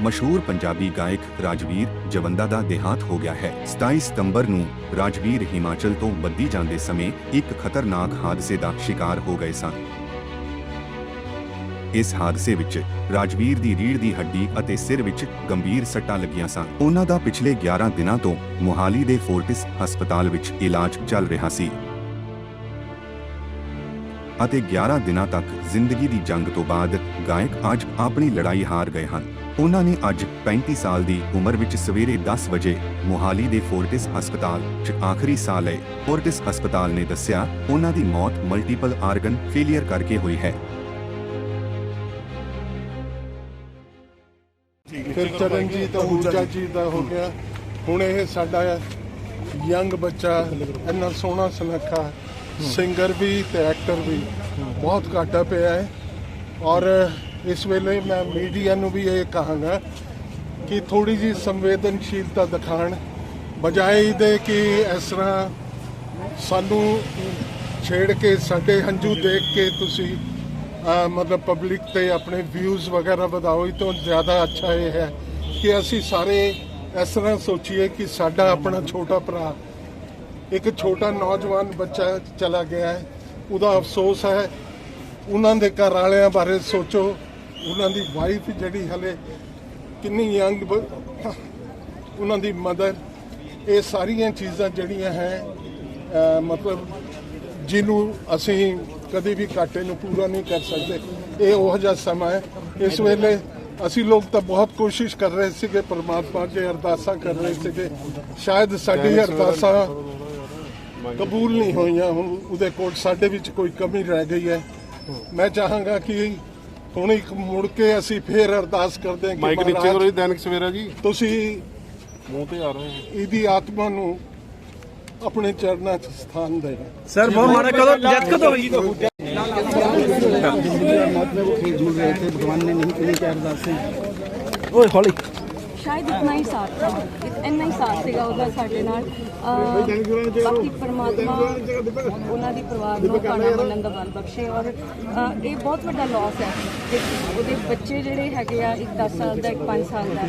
ਮਸ਼ਹੂਰ ਪੰਜਾਬੀ ਗਾਇਕ ਰਾਜਵੀਰ ਜਵੰਦਾ ਦਾ ਦੇਹਾਂਤ ਹੋ ਗਿਆ ਹੈ। 27 ਸਤੰਬਰ ਨੂੰ ਰਾਜਵੀਰ ਹਿਮਾਚਲ ਤੋਂ ਬੱਦੀ ਜਾਂਦੇ ਸਮੇਂ ਇੱਕ ਖਤਰਨਾਕ ਹਾਦਸੇ ਦਾ ਸ਼ਿਕਾਰ ਹੋ ਗਏ ਸਨ। ਇਸ ਹਾਦਸੇ ਵਿੱਚ ਰਾਜਵੀਰ ਦੀ ਰੀੜ੍ਹ ਦੀ ਹੱਡੀ ਅਤੇ ਸਿਰ ਵਿੱਚ ਗੰਭੀਰ ਸੱਟਾਂ ਲੱਗੀਆਂ ਸਨ। ਉਹਨਾਂ ਦਾ ਪਿਛਲੇ 11 ਦਿਨਾਂ ਤੋਂ ਮੁਹਾਲੀ ਦੇ ਫੋਰਟਿਸ ਹਸਪਤਾਲ ਵਿੱਚ ਇਲਾਜ ਚੱਲ ਰਿਹਾ ਸੀ। ਅਤੇ 11 ਦਿਨਾਂ ਤੱਕ ਜ਼ਿੰਦਗੀ ਦੀ ਜੰਗ ਤੋਂ ਬਾਅਦ ਗਾਇਕ ਅੱਜ ਆਪਣੀ ਲੜਾਈ ਹਾਰ ਗਏ ਹਨ। ਉਹਨਾਂ ਨੇ ਅੱਜ 35 ਸਾਲ ਦੀ ਉਮਰ ਵਿੱਚ ਸਵੇਰੇ 10 ਵਜੇ ਮੁਹਾਲੀ ਦੇ ਫੋਰਟਿਸ ਹਸਪਤਾਲ 'ਚ ਆਖਰੀ ਸਾਹ ਲਏ। ਫੋਰਟਿਸ ਹਸਪਤਾਲ ਨੇ ਦੱਸਿਆ, ਉਹਨਾਂ ਦੀ ਮੌਤ ਮਲਟੀਪਲ ਆਰਗਨ ਫੇਲਿਅਰ ਕਰਕੇ ਹੋਈ ਹੈ। ਫਿਰ ਚਰਨਜੀਤ ਅਹੂਜਾ ਜੀ ਦਾ ਹੋ ਗਿਆ। ਹੁਣ ਇਹ ਸਾਡਾ ਯੰਗ ਬੱਚਾ, ਇੰਨਾ ਸੋਹਣਾ ਸੁਨੱਖਾ ਸਿੰਗਰ ਵੀ ਤੇ ਐਕਟਰ ਵੀ ਬਹੁਤ ਘਾਟਾ ਪਿਆ ਹੈ। ਔਰ ਇਸ ਵੇਲੇ ਮੈਂ ਮੀਡੀਆ ਨੂੰ ਵੀ ਇਹ ਕਹਾਂਗਾ ਕਿ ਥੋੜੀ ਜੀ ਸੰਵੇਦਨਸ਼ੀਲਤਾ ਦਿਖਾਣ ਬਜਾਏ ਇਹਦੇ ਕਿ ਇਸ ਤਰ੍ਹਾਂ ਸਾਨੂੰ ਛੇੜ ਕੇ, ਸਾਡੇ ਹੰਝੂ ਦੇਖ ਕੇ ਤੁਸੀਂ ਮਤਲਬ ਪਬਲਿਕ ਤੇ ਆਪਣੇ ਵਿਊਜ਼ ਵਗੈਰਾ ਵਧਾਓ, ਇਹ ਤੋਂ ਜ਼ਿਆਦਾ ਅੱਛਾ ਇਹ ਹੈ ਕਿ ਅਸੀਂ ਸਾਰੇ ਇਸ ਤਰ੍ਹਾਂ ਸੋਚੀਏ ਕਿ ਸਾਡਾ ਆਪਣਾ ਛੋਟਾ ਭਰਾ ਇੱਕ ਛੋਟਾ ਨੌਜਵਾਨ ਬੱਚਾ ਚਲਾ ਗਿਆ ਹੈ। ਉਹਦਾ ਅਫਸੋਸ ਹੈ। ਉਹਨਾਂ ਦੇ ਘਰ ਵਾਲਿਆਂ ਬਾਰੇ ਸੋਚੋ। ਉਹਨਾਂ ਦੀ ਵਾਈਫ ਜਿਹੜੀ ਹਲੇ ਕਿੰਨੀ ਯੰਗ ਉਹਨਾਂ ਦੀ ਮਦਰ ਇਹ ਸਾਰੀਆਂ ਚੀਜ਼ਾਂ ਜਿਹੜੀਆਂ ਹੈ ਮਤਲਬ ਜਿਹਨੂੰ ਅਸੀਂ ਕਦੇ ਵੀ ਘਾਟੇ ਨੂੰ ਪੂਰਾ ਨਹੀਂ ਕਰ ਸਕਦੇ। ਇਹ ਉਹ ਜਿਹਾ ਸਮਾਂ ਹੈ। ਇਸ ਵੇਲੇ ਅਸੀਂ ਲੋਕ ਤਾਂ ਬਹੁਤ ਕੋਸ਼ਿਸ਼ ਕਰ ਰਹੇ ਸੀਗੇ ਪਰਮਾਤਮਾ ਅੱਗੇ ਅਰਦਾਸਾਂ ਕਰ ਰਹੇ ਸੀਗੇ। ਸ਼ਾਇਦ ਸਾਡੀ ਅਰਦਾਸਾਂ ਕਬੂਲ ਨਹੀਂ ਹੋਈਆਂ ਹੁਣ ਉਹਦੇ ਕੋਲ ਸਾਡੇ ਵਿੱਚ ਕੋਈ ਕਮੀ ਰਹਿ ਗਈ ਹੈ ਮੈਂ ਚਾਹਾਂਗਾ ਕਿ ਹੁਣ ਇੱਕ ਮੁੜ ਕੇ ਅਸੀਂ ਫੇਰ ਅਰਦਾਸ ਕਰਦੇ ਹਾਂ ਕਿ ਮਾਈਕ ਨੀਚੇ ਕਰੋ ਮਹਾਰਾਜ ਜੀ ਦੈਨਿਕ ਸਵੇਰਾ ਜੀ ਤੁਸੀਂ ਮੂੰਹ ਤੇ ਆ ਰਹੇ ਹੈ ਇਹਦੀ ਆਤਮਾ ਨੂੰ ਆਪਣੇ ਚਰਨਾਂ 'ਚ ਸਥਾਨ ਦੇਣਾ ਸਰ ਬਹੁਤ ਮਾੜਾ ਕਦੋਂ ਜੱਜ ਕਦੋਂ ਹੋਈ मतलब वो खेल झूल रहे थे भगवान ने नहीं कही क्या अरदास से ਓਏ ਹੌਲੀ ਸ਼ਾਇਦ ਇਤਨਾ ਹੀ ਸਾਥ था ਇੰਨਾ ਹੀ ਸਾਥ ਸੀਗਾ ਉਹਦਾ ਸਾਡੇ ਨਾਲ। ਬਾਕੀ ਪਰਮਾਤਮਾ ਉਹਨਾਂ ਦੀ ਪਰਿਵਾਰ ਨੂੰ ਖਾਣਾ ਮੰਨਣ ਦਾ ਬਲ ਬਖਸ਼ੇ ਔਰ ਇਹ ਬਹੁਤ ਵੱਡਾ ਲਾਸ ਹੈ ਉਹਦੇ ਬੱਚੇ ਜਿਹੜੇ ਹੈਗੇ ਆ, ਇੱਕ 10 ਸਾਲ ਦਾ, ਇੱਕ 5 ਸਾਲ ਦਾ,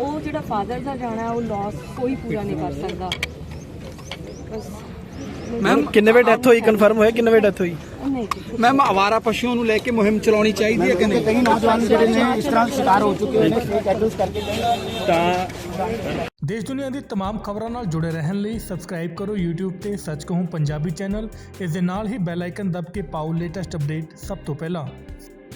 ਉਹ ਜਿਹੜਾ ਫਾਦਰ ਦਾ ਜਾਣਾ, ਉਹ ਲਾਸ ਕੋਈ ਪੂਰਾ ਨਹੀਂ ਕਰ ਸਕਦਾ। ਮੈਮ ਕਿੰਨੇ ਵਜੇ ਡੈਥ ਹੋਈ? ਕਨਫਰਮ ਹੋਇਆ ਕਿੰਨੇ ਵਜੇ ਡੈਥ ਹੋਈ? ਨਹੀਂ ਜੀ मैम आवारा पशुओं ਨੂੰ ਲੈ ਕੇ ਮੁਹਿੰਮ ਚਲਾਉਣੀ ਚਾਹੀਦੀ ਹੈ ਕਿ ਨਹੀਂ ਕਈ ਨੌਜਵਾਨ ਜਿਹੜੇ ਨੇ ਇਸ ਤਰ੍ਹਾਂ ਸ਼ਿਕਾਰ ਹੋ ਚੁੱਕੇ ਨੇ ਫੇਕ ਐਡਰੈਸ ਕਰਕੇ ਦੇਸ਼ ਦੁਨੀਆ ਦੀ तमाम ਖਬਰਾਂ ਨਾਲ ਜੁੜੇ ਰਹਿਣ ਲਈ ਸਬਸਕ੍ਰਾਈਬ ਕਰੋ YouTube ਤੇ ਸੱਚ ਕਹੂੰ ਪੰਜਾਬੀ ਚੈਨਲ ਇਸ ਦੇ ਨਾਲ ਹੀ ਬੈਲ ਆਈਕਨ ਦਬ ਕੇ ਪਾਓ ਲੇਟੈਸਟ ਅਪਡੇਟ ਸਭ ਤੋਂ ਪਹਿਲਾਂ